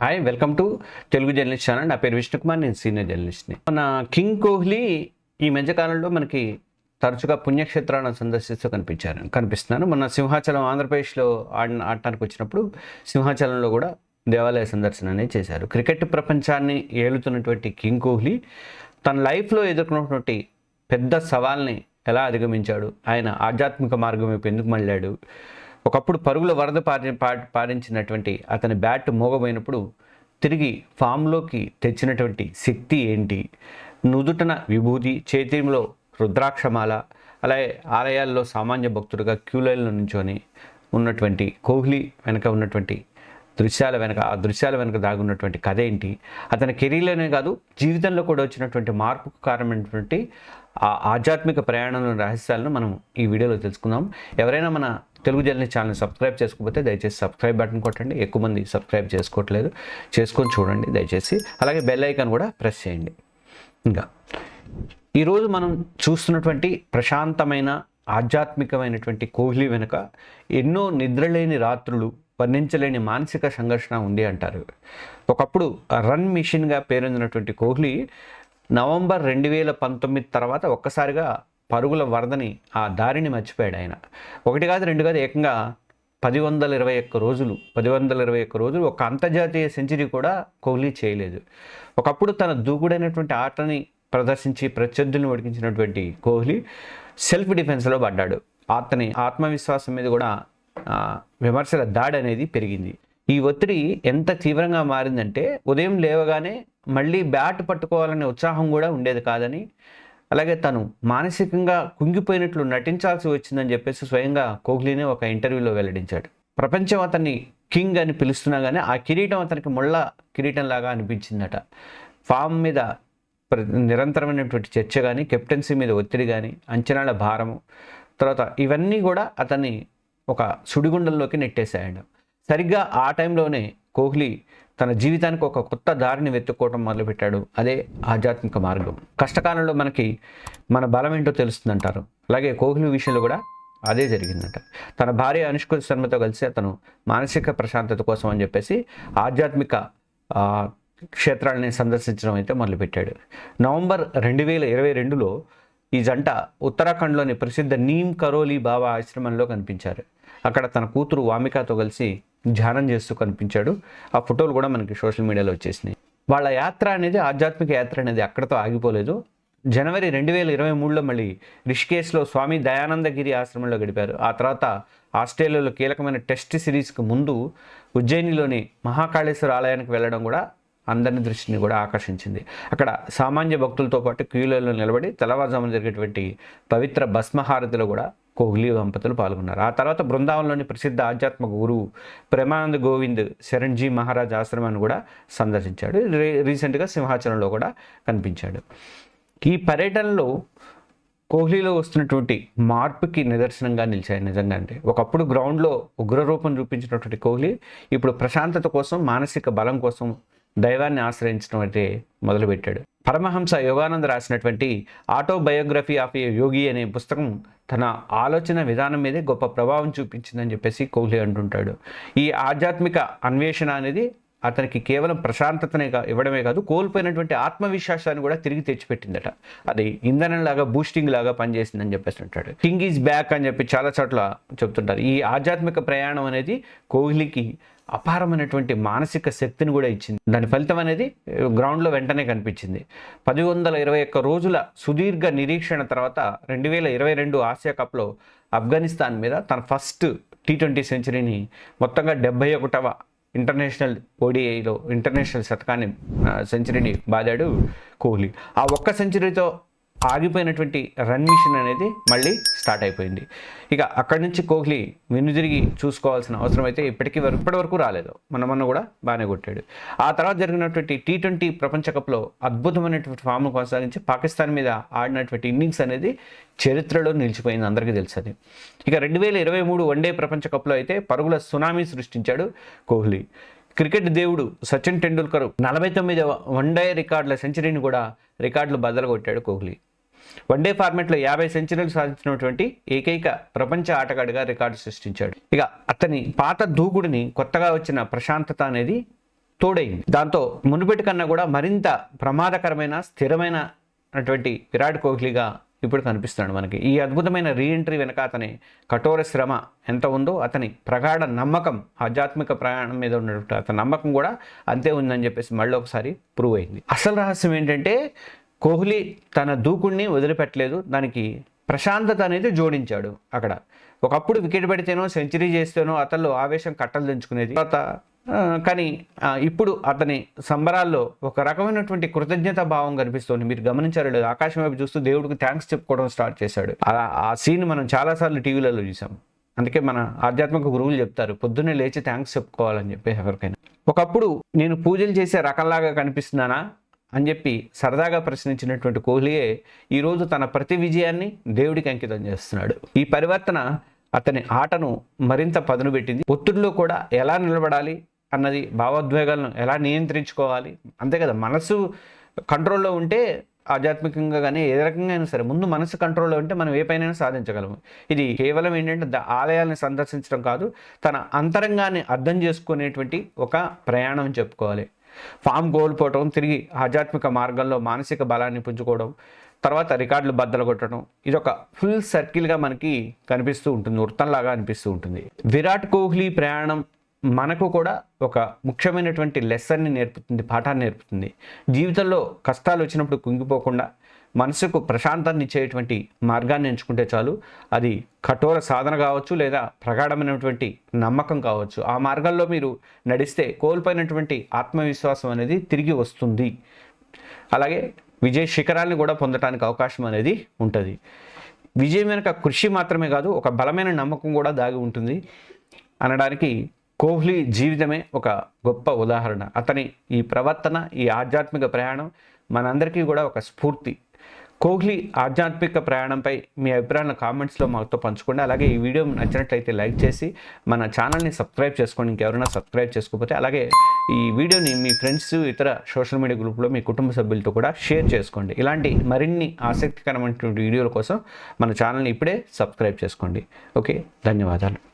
Hi welcome to Telugu journalist channel నా పేరు విష్ణుకుమార్ నేను సీనియర్ జర్నలిస్ట్ని మన కింగ్ కోహ్లీ ఈ మధ్యకాలంలో మనకి తరచుగా పుణ్యక్షేత్రాలను సందర్శిస్తూ కనిపించారు కనిపిస్తున్నారు. మన సింహాచలం ఆంధ్రప్రదేశ్లో ఆడిన ఆడటానికి వచ్చినప్పుడు సింహాచలంలో కూడా దేవాలయ సందర్శన అనేది చేశారు. క్రికెట్ ప్రపంచాన్ని ఏలుతున్నటువంటి కింగ్ కోహ్లీ తన లైఫ్లో ఎదుర్కొన్నటువంటి పెద్ద సవాల్ని ఎలా అధిగమించాడు ఆయన ఆధ్యాత్మిక మార్గం వైపు ఎందుకు మళ్ళాడు ఒకప్పుడు పరుగుల వరద పారి పా- పారించినటువంటి అతని బ్యాట్ మోగబోయినప్పుడు తిరిగి ఫామ్లోకి తెచ్చినటువంటి శక్తి ఏంటి? నుదుటన విభూతి చేతిలో రుద్రాక్షమాల అలాగే ఆలయాల్లో సామాన్య భక్తుడిగా క్యూ లైన్లో నుంచొని ఉన్నటువంటి కోహ్లీ వెనక ఉన్నటువంటి దృశ్యాల వెనుక ఆ దృశ్యాల వెనుక దాగున్నటువంటి కథ ఏంటి? అతని కెరీర్లోనే కాదు జీవితంలో కూడా వచ్చినటువంటి మార్పుకు కారణమైనటువంటి ఆ ఆధ్యాత్మిక ప్రయాణంలో రహస్యాలను మనం ఈ వీడియోలో తెలుసుకుందాం. ఎవరైనా మన తెలుగు జర్నలిస్ట్ ఛానల్ సబ్స్క్రైబ్ చేసుకోకపోతే దయచేసి సబ్స్క్రైబ్ బటన్ కొట్టండి. ఎక్కువ మంది సబ్స్క్రైబ్ చేసుకోవట్లేదు. చేసుకొని చూడండి దయచేసి. అలాగే బెల్ ఐకాన్ కూడా ప్రెస్ చేయండి. ఇంకా ఈరోజు మనం చూస్తున్నటువంటి ప్రశాంతమైన ఆధ్యాత్మికమైనటువంటి కోహ్లీ వెనుక ఎన్నో నిద్రలేని రాత్రులు వర్ణించలేని మానసిక సంఘర్షణ ఉంది అంటారు. ఒకప్పుడు రన్ మిషన్గా పేరొందినటువంటి కోహ్లీ నవంబర్ రెండు వేల పంతొమ్మిది తర్వాత ఒక్కసారిగా పరుగుల వరదని ఆ దారిని మర్చిపోయాడు ఆయన. ఒకటి కాదు రెండు కాదు ఏకంగా పది వందల ఇరవై ఒక్క రోజులు పది వందల ఇరవై ఒక్క రోజులు ఒక అంతర్జాతీయ సెంచరీ కూడా కోహ్లీ చేయలేదు. ఒకప్పుడు తన దూకుడైనటువంటి ఆటని ప్రదర్శించి ప్రత్యర్థులను ఒడికించినటువంటి కోహ్లీ సెల్ఫ్ డిఫెన్స్లో పడ్డాడు. అతని ఆత్మవిశ్వాసం మీద కూడా విమర్శల దాడి అనేది పెరిగింది. ఈ ఒత్తిడి ఎంత తీవ్రంగా మారిందంటే ఉదయం లేవగానే మళ్ళీ బ్యాట్ పట్టుకోవాలనే ఉత్సాహం కూడా ఉండేది కాదని అలాగే తను మానసికంగా కుంగిపోయినట్లు నటించాల్సి వచ్చిందని చెప్పేసి స్వయంగా కోహ్లీనే ఒక ఇంటర్వ్యూలో వెల్లడించాడు. ప్రపంచం అతన్ని కింగ్ అని పిలుస్తున్నా కానీ ఆ కిరీటం అతనికి ముళ్ళ కిరీటంలాగా అనిపించిందట. ఫామ్ మీద ప్ర- నిరంతరమైనటువంటి చర్చ కానీ కెప్టెన్సీ మీద ఒత్తిడి కానీ అంచనాల భారము తర్వాత ఇవన్నీ కూడా అతన్ని ఒక సుడిగుండంలోకి నెట్టేశాడు సరిగ్గా ఆ టైంలోనే కోహ్లీ తన జీవితానికి ఒక కొత్త దారిని వెతుక్కోవడం మొదలుపెట్టాడు. అదే ఆధ్యాత్మిక మార్గం. కష్టకాలంలో మనకి మన బలం ఏంటో తెలుస్తుందంటారు. అలాగే కోహ్లీ విషయంలో కూడా అదే జరిగిందంట. తన భార్య అనుష్క శర్మతో కలిసి అతను మానసిక ప్రశాంతత కోసం అని చెప్పేసి ఆధ్యాత్మిక క్షేత్రాలని సందర్శించడం అయితే మొదలుపెట్టాడు. నవంబర్ రెండు వేల ఇరవై రెండులో ఈ జంట ఉత్తరాఖండ్లోని ప్రసిద్ధ నీమ్ కరోలి బాబా ఆశ్రమంలో కనిపించారు. అక్కడ తన కూతురు వామికాతో కలిసి ధ్యానం చేస్తూ కనిపించాడు. ఆ ఫోటోలు కూడా మనకి సోషల్ మీడియాలో వచ్చేసినాయి. వాళ్ళ యాత్ర అనేది ఆధ్యాత్మిక యాత్ర అనేది అక్కడతో ఆగిపోలేదు. జనవరి రెండు వేల ఇరవై మూడులో మళ్ళీ రిషికేశ్లో స్వామి దయానందగిరి ఆశ్రమంలో గడిపారు. ఆ తర్వాత ఆస్ట్రేలియాలో కీలకమైన టెస్ట్ సిరీస్కి ముందు ఉజ్జయినిలోని మహాకాళేశ్వర ఆలయానికి వెళ్ళడం కూడా అందరిని దృష్టిని కూడా ఆకర్షించింది. అక్కడ సామాన్య భక్తులతో పాటు క్యూలలో నిలబడి తెల్లవారుజామున జరిగేటువంటి పవిత్ర భస్మహారతిలో కూడా కోహ్లీ దంపతులు పాల్గొన్నారు. ఆ తర్వాత బృందావనంలోని ప్రసిద్ధ ఆధ్యాత్మిక గురువు ప్రేమానంద్ గోవింద్ శరణ్జీ మహారాజ్ ఆశ్రమాన్ని కూడా సందర్శించాడు. రీ రీసెంట్గా సింహాచలంలో కూడా కనిపించాడు. ఈ పర్యటనలో కోహ్లీలో వస్తున్నటువంటి మార్పుకి నిదర్శనంగా నిలిచాయి నిజంగా అంటే. ఒకప్పుడు గ్రౌండ్లో ఉగ్రరూపం చూపించినటువంటి కోహ్లీ ఇప్పుడు ప్రశాంతత కోసం మానసిక బలం కోసం దైవాన్ని ఆశ్రయించడం అయితే మొదలుపెట్టాడు. పరమహంస యోగానంద్ రాసినటువంటి ఆటోబయోగ్రఫీ ఆఫ్ ఏ యోగి అనే పుస్తకం తన ఆలోచన విధానం మీదే గొప్ప ప్రభావం చూపించిందని చెప్పేసి కోహ్లీ అంటుంటాడు. ఈ ఆధ్యాత్మిక అన్వేషణ అనేది అతనికి కేవలం ప్రశాంతతనే కా- ఇవ్వడమే కాదు కోల్పోయినటువంటి ఆత్మవిశ్వాసాన్ని కూడా తిరిగి తెచ్చిపెట్టిందట. అది ఇంధనం లాగా బూస్టింగ్ లాగా పనిచేసిందని చెప్పేసి అంటాడు. కింగ్ ఈజ్ బ్యాక్ అని చెప్పి చాలా చోట్ల చెప్తుంటారు. ఈ ఆధ్యాత్మిక ప్రయాణం అనేది కోహ్లీకి అపారమైనటువంటి మానసిక శక్తిని కూడా ఇచ్చింది. దాని ఫలితం అనేది గ్రౌండ్లో వెంటనే కనిపించింది. పది వందల ఇరవై ఒక్క రోజుల సుదీర్ఘ నిరీక్షణ తర్వాత రెండు వేల ఇరవై రెండు ఆసియా కప్లో ఆఫ్ఘనిస్తాన్ మీద తన ఫస్ట్ టీ ట్వంటీ సెంచరీని మొత్తంగా డెబ్బై ఒకటవ ఇంటర్నేషనల్ ఓడిఐలో ఇంటర్నేషనల్ శతకాన్ని సెంచరీని బాదాడు కోహ్లీ. ఆ ఒక్క సెంచరీతో ఆగిపోయినటువంటి రన్ మిషన్ అనేది మళ్ళీ స్టార్ట్ అయిపోయింది. ఇక అక్కడి నుంచి కోహ్లీ వెనుదిరిగి చూసుకోవాల్సిన అవసరం అయితే ఇప్పటికీ వరకు ఇప్పటి వరకు రాలేదు. మన మొన్న కూడా బాగానే కొట్టాడు. ఆ తర్వాత జరిగినటువంటి టీ ట్వంటీ ప్రపంచ కప్లో అద్భుతమైనటువంటి ఫామ్ను కొనసాగించి పాకిస్తాన్ మీద ఆడినటువంటి ఇన్నింగ్స్ అనేది చరిత్రలో నిలిచిపోయింది అందరికీ తెలుసది. ఇక రెండు వేల ఇరవై మూడు వన్డే ప్రపంచ కప్లో అయితే పరుగుల సునామీ సృష్టించాడు కోహ్లీ. క్రికెట్ దేవుడు సచిన్ టెండూల్కర్ నలభై తొమ్మిది వన్డే రికార్డుల సెంచరీని కూడా రికార్డులు బద్దలు కొట్టాడు కోహ్లీ. వన్డే ఫార్మాట్లో యాభై సెంచరీలు సాధించినటువంటి ఏకైక ప్రపంచ ఆటగాడిగా రికార్డు సృష్టించాడు. ఇక అతని పాత దూకుడిని కొత్తగా వచ్చిన ప్రశాంతత అనేది తోడైంది. దాంతో మునుపటి కన్నా కూడా మరింత ప్రమాదకరమైన స్థిరమైన అటువంటి విరాట్ కోహ్లీగా ఇప్పుడు కనిపిస్తున్నాడు మనకి. ఈ అద్భుతమైన రీఎంట్రీ వెనక అతని కఠోర శ్రమ ఎంత ఉందో అతని ప్రగాఢ నమ్మకం ఆధ్యాత్మిక ప్రయాణం మీద ఉన్నటువంటి అతని నమ్మకం కూడా అంతే ఉందని చెప్పేసి మళ్ళీ ఒకసారి ప్రూవ్ అయింది. అసలు రహస్యం ఏంటంటే కోహ్లీ తన దూకుడిని వదిలిపెట్టలేదు దానికి ప్రశాంతత అనేది జోడించాడు అక్కడ. ఒకప్పుడు వికెట్ పెడితేనో సెంచరీ చేస్తేనో అతను ఆవేశం కట్టలు దించుకునేది. తర్వాత కానీ ఇప్పుడు అతని సంబరాల్లో ఒక రకమైనటువంటి కృతజ్ఞత భావం కనిపిస్తోంది. మీరు గమనించారు లేదు ఆకాశం వైపు చూస్తూ దేవుడికి థ్యాంక్స్ చెప్పుకోవడం స్టార్ట్ చేశాడు. ఆ సీన్ మనం చాలాసార్లు టీవీలలో చూసాం. అందుకే మన ఆధ్యాత్మిక గురువులు చెప్తారు పొద్దున్నే లేచి థ్యాంక్స్ చెప్పుకోవాలని చెప్పి ఎవరికైనా. ఒకప్పుడు నేను పూజలు చేసే రకంలాగా కనిపిస్తున్నానా? అని చెప్పి సరదాగా ప్రశ్నించినటువంటి కోహ్లీయే ఈరోజు తన ప్రతి విజయాన్ని దేవుడికి అంకితం చేస్తున్నాడు. ఈ పరివర్తన అతని ఆటను మరింత పదును పెట్టింది. ఒత్తిడిలో కూడా ఎలా నిలబడాలి అన్నది భావోద్వేగాలను ఎలా నియంత్రించుకోవాలి అంతే కదా. మనసు కంట్రోల్లో ఉంటే ఆధ్యాత్మికంగా కానీ ఏ రకంగా అయినా సరే ముందు మనసు కంట్రోల్లో ఉంటే మనం ఏ పైన సాధించగలము. ఇది కేవలం ఏంటంటే ద- ఆలయాల్ని సందర్శించడం కాదు తన అంతరంగాన్ని అర్థం చేసుకునేటువంటి ఒక ప్రయాణం చెప్పుకోవాలి. ఫామ్ కోల్పోవటం తిరిగి ఆధ్యాత్మిక మార్గంలో మానసిక బలాన్ని పుంజుకోవడం తర్వాత రికార్డులు బద్దలు కొట్టడం ఇది ఒక ఫుల్ సర్కిల్గా మనకి కనిపిస్తూ ఉంటుంది వృత్తంలాగా అనిపిస్తూ ఉంటుంది. విరాట్ కోహ్లీ ప్రయాణం మనకు కూడా ఒక ముఖ్యమైనటువంటి లెసన్ని నేర్పుతుంది పాఠాన్ని నేర్పుతుంది. జీవితంలో కష్టాలు వచ్చినప్పుడు కుంగిపోకుండా మనసుకు ప్రశాంతాన్ని ఇచ్చేటువంటి మార్గాన్ని ఎంచుకుంటే చాలు అది కఠోర సాధన కావచ్చు లేదా ప్రగాఢమైనటువంటి నమ్మకం కావచ్చు. ఆ మార్గంలో మీరు నడిస్తే కోల్పోయినటువంటి ఆత్మవిశ్వాసం అనేది తిరిగి వస్తుంది. అలాగే విజయ శిఖరాల్ని కూడా పొందడానికి అవకాశం అనేది ఉంటుంది. విజయం వెనుక కృషి మాత్రమే కాదు ఒక బలమైన నమ్మకం కూడా దాగి ఉంటుంది. అనడానికి కోహ్లీ జీవితమే ఒక గొప్ప ఉదాహరణ. అతని ఈ ప్రవర్తన ఈ ఆధ్యాత్మిక ప్రయాణం మనందరికీ కూడా ఒక స్ఫూర్తి. కోహ్లీ ఆధ్యాత్మిక ప్రయాణంపై మీ అభిప్రాయాలను కామెంట్స్లో మాతో పంచుకోండి. అలాగే ఈ వీడియో నచ్చినట్లయితే లైక్ చేసి మన ఛానల్ని సబ్స్క్రైబ్ చేసుకోండి. ఇంకెవరైనా సబ్స్క్రైబ్ చేసుకోకపోతే అలాగే ఈ వీడియోని మీ ఫ్రెండ్స్ ఇతర సోషల్ మీడియా గ్రూప్లో మీ కుటుంబ సభ్యులతో కూడా షేర్ చేసుకోండి. ఇలాంటి మరిన్ని ఆసక్తికరమైనటువంటి వీడియోల కోసం మన ఛానల్ని ఇప్పుడే సబ్స్క్రైబ్ చేసుకోండి. ఓకే ధన్యవాదాలు.